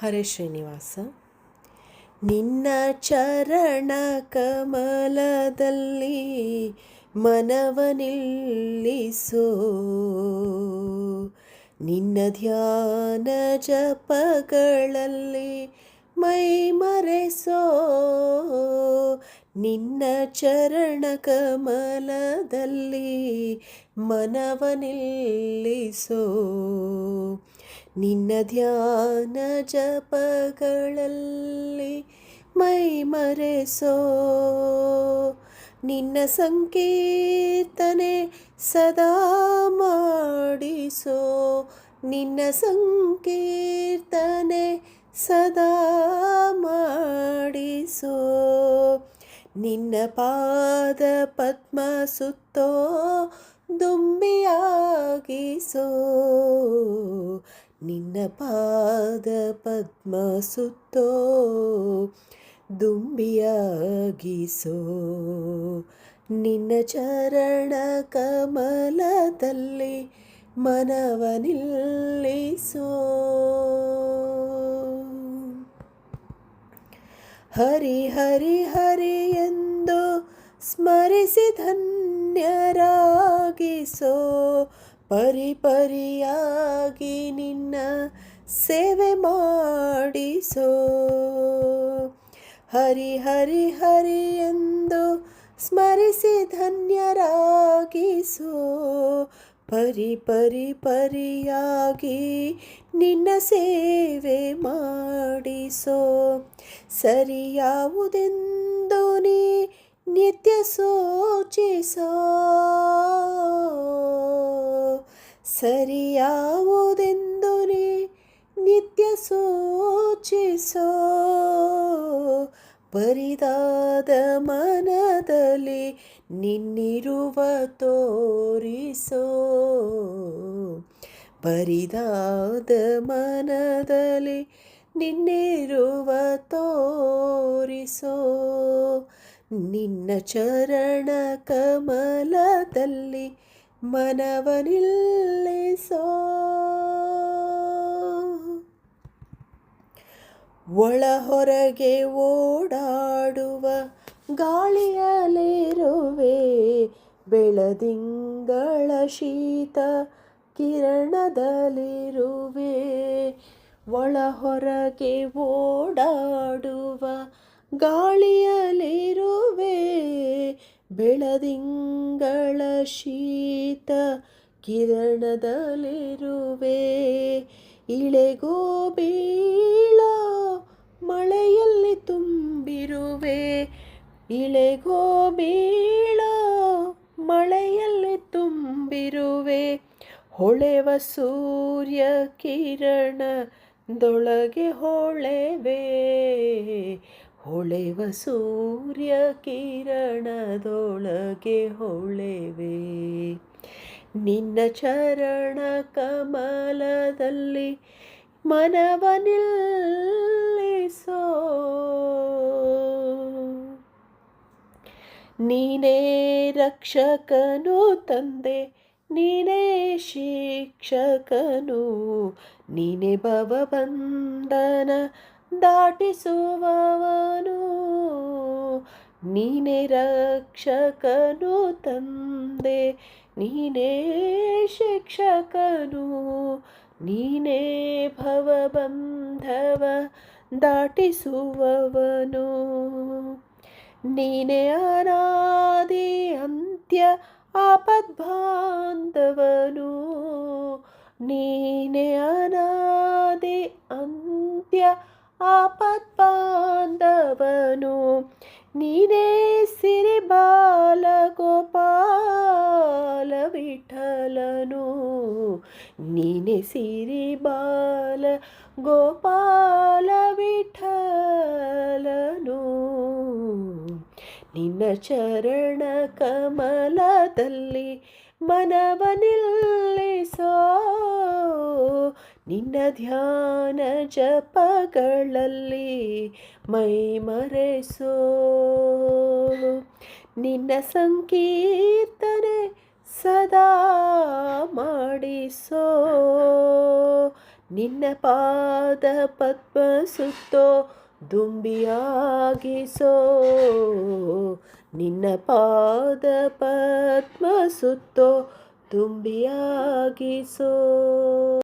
ಹರೇ ಶ್ರೀನಿವಾಸ. ನಿನ್ನ ಚರಣ ಕಮಲದಲ್ಲಿ ಮನವ ನಿಲ್ಲಿಸೋ. ನಿನ್ನ ಧ್ಯಾನ ಜಪಗಳಲ್ಲಿ ಮೈ ಮರೆಸೋ. ನಿನ್ನ ಚರಣ ಕಮಲದಲ್ಲಿ ಮನವ ನಿಲ್ಲಿಸೋ. ನಿನ್ನ ಧ್ಯಾನ ಜಪಗಳಲ್ಲಿ ಮೈ ಮರೆಸೋ. ನಿನ್ನ ಸಂಕೀರ್ತನೆ ಸದಾ ಮಾಡಿಸೋ. ನಿನ್ನ ಸಂಕೀರ್ತನೆ ಸದಾ ಮಾಡಿಸೋ. ನಿನ್ನ ಪಾದ ಪದ್ಮ ಸುತ್ತೋ ದುಂಬಿಯಾಗಿಸೋ. ನಿನ್ನ ಪಾದ ಪದ್ಮ ಸುತ್ತೋ, ದುಂಬಿಯಾಗಿಸೋ. ನಿನ್ನ ಚರಣ ಕಮಲದಲ್ಲಿ ಮನವ ನಿಲ್ಲಿಸೋ. ಹರಿ ಹರಿ ಹರಿ ಎಂದು ಸ್ಮರಿಸಿ ಧನ್ಯರಾಗಿಸೋ. ಪರಿ ಪರಿಯಾಗಿ ನಿನ್ನ ಸೇವೆ ಮಾಡಿಸೋ. ಹರಿ ಹರಿ ಹರಿ ಎಂದು ಸ್ಮರಿಸಿ ಧನ್ಯರಾಗಿಸೋ. ಪರಿ ಪರಿ ಪರಿಯಾಗಿ ನಿನ್ನ ಸೇವೆ ಮಾಡಿಸೋ. ಸರಿಯಾವುದೆಂದು ನೀ ನಿತ್ಯ ಸೋಚಿಸೋ. ಸರಿಯಾವುದೆಂದು ನಿತ್ಯ ಸೋಚಿಸೋ? ಬರಿದಾದ ಮನದಲ್ಲಿ ನಿನ್ನಿರುವ ತೋರಿಸೋ? ಬರಿದಾದ ಮನದಲ್ಲಿ ನಿನ್ನಿರುವ ತೋರಿಸೋ? ನಿನ್ನ ಚರಣ ಕಮಲದಲ್ಲಿ ಮನವ ನಿಲ್ಲಿಸೋ ಒಳ ಹೊರಗೆ ಓಡಾಡುವ ಗಾಳಿಯಲ್ಲಿರುವೆ ಬೆಳದಿಂಗಳ ಶೀತ ಕಿರಣದಲ್ಲಿರುವೆ ಒಳ ಹೊರಗೆ ಓಡಾಡುವ ಗಾಳಿಯಲ್ಲಿರುವೆ ಬೆಳದಿಂಗಳ ಶೀತ ಕಿರಣದಲ್ಲಿರುವೆ. ಇಳೆಗೋ ಬೀಳ ಮಳೆಯಲ್ಲಿ ತುಂಬಿರುವೆ. ಇಳೆಗೋ ಬೀಳ ಮಳೆಯಲ್ಲಿ ತುಂಬಿರುವೆ. ಹೊಳೆವ ಸೂರ್ಯ ಕಿರಣದೊಳಗೆ ಹೊಳೆವೆ. ಹೊಳೆವ ಸೂರ್ಯ ಕಿರಣದೊಳಗೆ ಹೊಳೆವೆ. ನಿನ್ನ ಚರಣ ಕಮಲದಲ್ಲಿ ಮನವ ನಿಲ್ಲಿಸೋ. ನೀನೇ ರಕ್ಷಕನು ತಂದೆ, ನೀನೇ ಶಿಕ್ಷಕನು. ನೀನೇ ಭವಬಂಧನ ದಾಟಿಸುವವನು. ನೀನೇ ರಕ್ಷಕನು ತಂದೆ, ನೀನೇ ಶಿಕ್ಷಕನು, ನೀನೇ ಭವಬಂಧವ ದಾಟಿಸುವವನು. ನೀನೇ ಅನಾದಿ ಅಂತ್ಯ ಆಪದ್ಬಾಂಧವನು. ನೀನೇ ಅನಾದಿ ಅಂತ್ಯ ಆಪದ್ಬಾಂಧವನು ನೀನೇ ಸಿರಿ ಬಾಲ ಗೋಪಾಲ ವಿಠಲನು ನೀನೆ ಸಿರಿ ಬಾಲ ಗೋಪಾಲ ವಿಠಲನು ನಿನ್ನ ಚರಣ ಕಮಲದಲ್ಲಿ ಮನವ ನಿಲ್ಲಿಸೋ ನಿನ್ನ ಧ್ಯಾನ ಜಪಗಳಲ್ಲಿ ಮೈ ಮರೆಸೋ. ನಿನ್ನ ಸಂಕೀರ್ತನೆ ಸದಾ ಮಾಡಿಸೋ. ನಿನ್ನ ಪಾದ ಪದ್ಮ ಸುತ್ತೋ ದುಂಬಿಯಾಗಿಸೋ. ನಿನ್ನ ಪಾದ ಪದ್ಮ ಸುತ್ತೋ ತುಂಬಿಯಾಗಿಸೋ